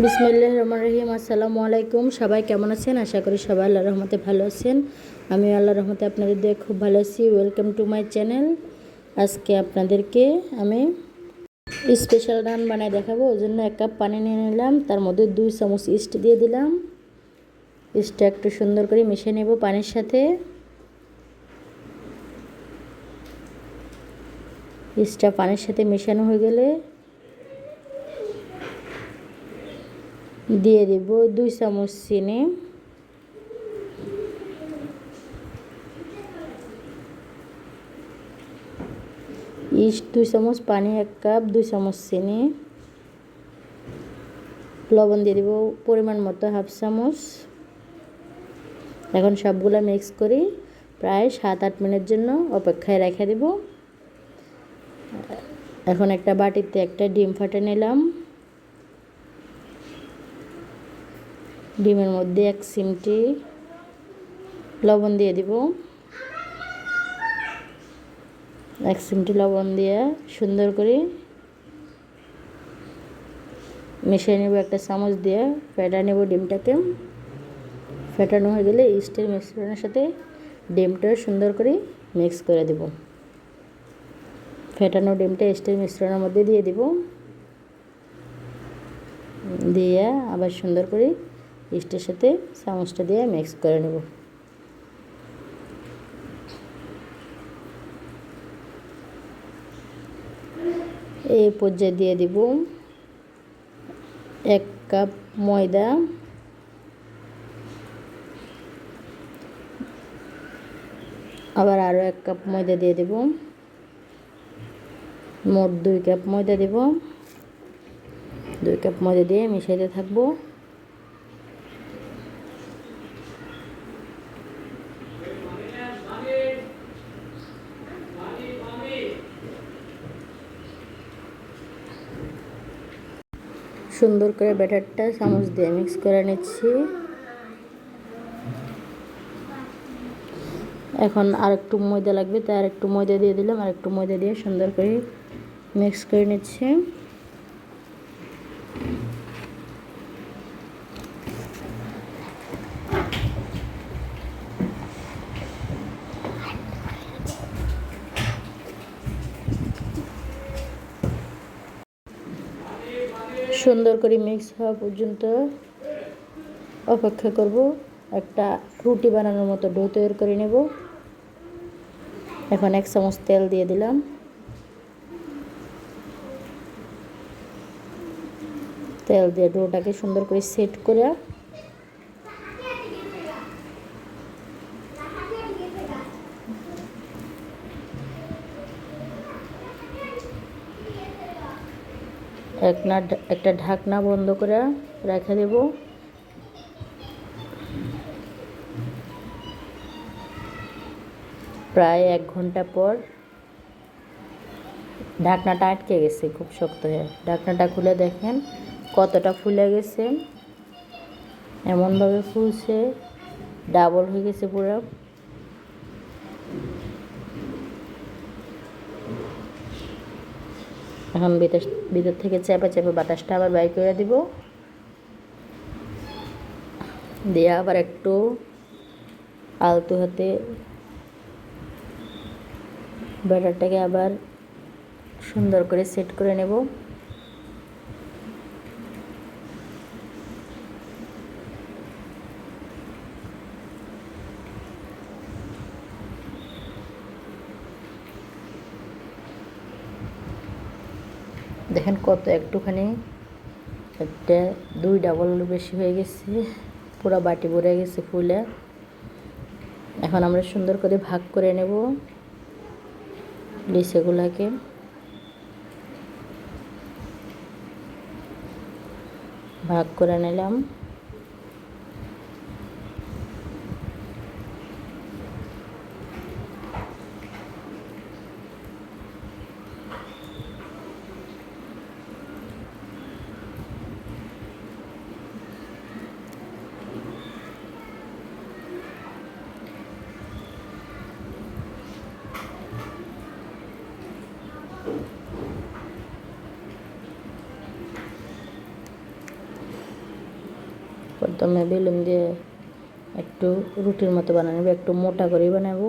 বিসমুল্লাহ রহমান রহিম আসসালামু আলাইকুম সবাই কেমন আছেন? আশা করি সবাই আল্লাহ রহমতে ভালো আছেন। আমি আল্লাহ রহমতে আপনাদের দিয়ে খুব ভালো আছি। ওয়েলকাম টু মাই চ্যানেল আজকে আপনাদেরকে আমি স্পেশাল রান বানায় দেখাবো। ওই জন্য এক কাপ পানি নিয়ে নিলাম। তার মধ্যে দুই চামচ ইস্ট দিয়ে দিলাম। ইস্টটা একটু সুন্দর করে মিশিয়ে নেব পানির সাথে। ইস্টটা পানির সাথে মেশানো হয়ে গেলে দিয়ে দেব দুই চামচ চিনি। ইস্ট দুই চামচ পানি, এক কাপ, দুই চামচ চিনি। লবণ দিয়ে দেব পরিমাণ মতো, হাফ চামচ। এখন সবগুলো মিক্স করি, প্রায় সাত, আট মিনিট জন্য অপেক্ষায় রেখে দেব। এখন একটা বাটিতে একটা ডিম ফাটে নিলাম। ডিমের মধ্যে এক সিমটি লবণ দিয়ে দিব। এক সিমটি লবণ দিয়ে সুন্দর করে মিশিয়ে নেব একটা চামচ দিয়ে, ফেটা নেব ডিমটাকে। ফেটানো হয়ে গেলে ইস্টের মিশ্রণের সাথে ডিমটা সুন্দর করে মিক্স করে দেব। ফেটানো ডিমটা ইস্টের মিশ্রণের মধ্যে দিয়ে দিব। দিয়ে আবার সুন্দর করে ইস্টের সাথে চামচটা দিয়ে মিক্স করে নেব। এই পর্যায়ে দিয়ে দিব এক কাপ ময়দা, আবার আরও এক কাপ ময়দা দিয়ে দেব। মোট দুই কাপ ময়দা দেব। দুই কাপ ময়দা দিয়ে মিশাইতে থাকব। সুন্দর করে ব্যাটারটা চামচ দিয়ে মিক্স করে নিচ্ছি। এখন আর একটু ময়দা লাগবে, তাই আর একটু ময়দা দিয়ে দিলাম আর একটু ময়দা দিয়ে সুন্দর করে মিক্স করে নিচ্ছি। সুন্দর করে মিক্স হওয়া পর্যন্ত অপেক্ষা করব। একটা রুটি বানানোর মতো ডো তৈরি করে নেব। এখন এক চামচ তেল দিয়ে দিলাম। তেল দিয়ে ডোটাকে সুন্দর করে সেট করে একটা একটা ঢাকনা বন্ধ করে রেখে দেব। প্রায় এক ঘণ্টা পর ঢাকনাটা আটকে গেছে খুব শক্ত হয়ে। ঢাকনাটা খুলে দেখেন কতটা ফুলে গেছে। এমনভাবে ফুলছে, ডাবল হয়ে গেছে পুরো। এখন ভিতর ভিতর থেকে চেপে চেপে বাতাসটা আবার বাই করে দিব। দিয়ে আবার একটু আলতু হাতে ব্যাটারটাকে আবার সুন্দর করে সেট করে নেব। দেখেন কত একটুখানি। একটা, দুই ডাবল বেশি হয়ে গেছে। পুরো বাটি ভরে গেছে ফুলে। এখন আমরা সুন্দর করে ভাগ করে নেব লিচেগুলাকে। ভাগ করে নিলাম। প্রথমে বেলুন দিয়ে একটু রুটির মতো বানাবো নেব একটু মোটা করেই বানাবো।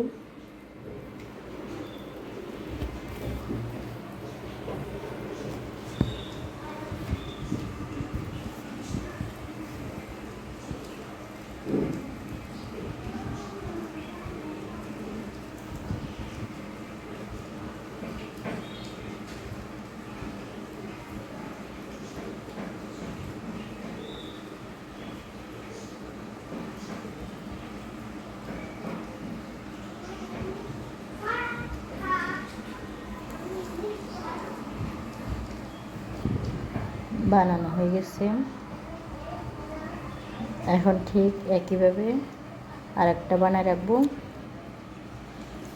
বানানো হয়ে গেছে। এখন ঠিক একইভাবে আর একটা বানায় রাখব।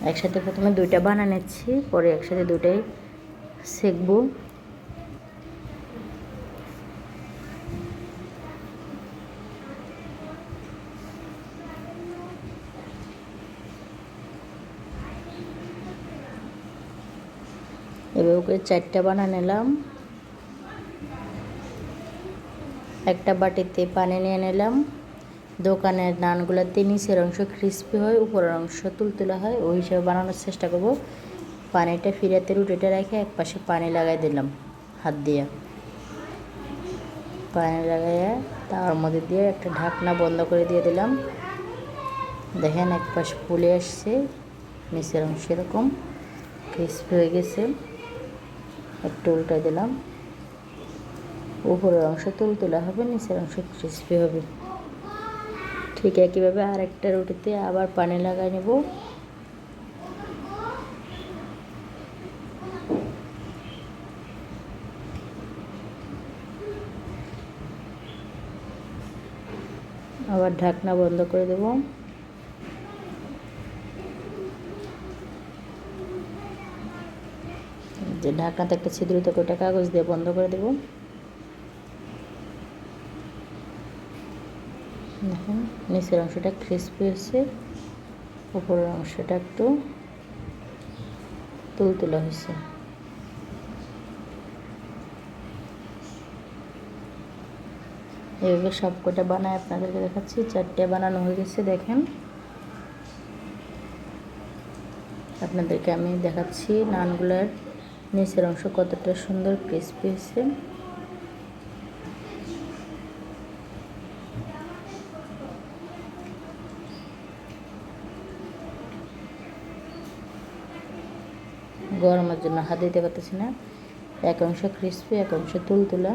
একসাথে প্রথমে দুইটা বানা নিচ্ছি, পরে একসাথে দুটাই সেকবো। এভাবে করে চারটা বানা নিলাম। একটা বাটিতে পানি নিয়ে নিলাম। দোকানের নানগুলোতে নিচের অংশ ক্রিস্পি হয়, উপরের অংশ তুলতুলা হয়। ওই হিসাবে বানানোর চেষ্টা করব। পানিটা ফিরাতে রুটিটা রেখে এক পাশে পানি লাগাই দিলাম হাত দিয়ে। পানি লাগাইয়া তার মধ্যে দিয়ে একটা ঢাকনা বন্ধ করে দিয়ে দিলাম। দেখেন এক পাশ ফুলে আসছে, নিচের অংশ এরকম ক্রিস্পি হয়ে গেছে। একটু উল্টে দিলাম। উপরের অংশ তুল তোলা হবে, নিচের অংশ ক্রিস্পি হবে। ঠিক একইভাবে আর একটা রুটিতে আবার পানি লাগাই নেব। আবার ঢাকনা বন্ধ করে দেব। যে ঢাকনাতে একটা ছিদ্রিত করে কাগজ দিয়ে বন্ধ করে দেবো দেখুন নিচের অংশটা ক্রিস্পি হয়েছে, উপরের অংশটা একটু তুলতুলা হয়েছে। এইভাবে সব কটা বানায় আপনাদেরকে দেখাচ্ছি, চারটে বানানো হয়ে গেছে, দেখেন। আপনাদেরকে আমি দেখাচ্ছি নানগুলার নিচের অংশ কতটা সুন্দর ক্রিস্পি হয়েছে। গরমের জন্য হাত দিতে পারতেছি না। এক অংশ ক্রিস্পি এক অংশ তুলতুলা।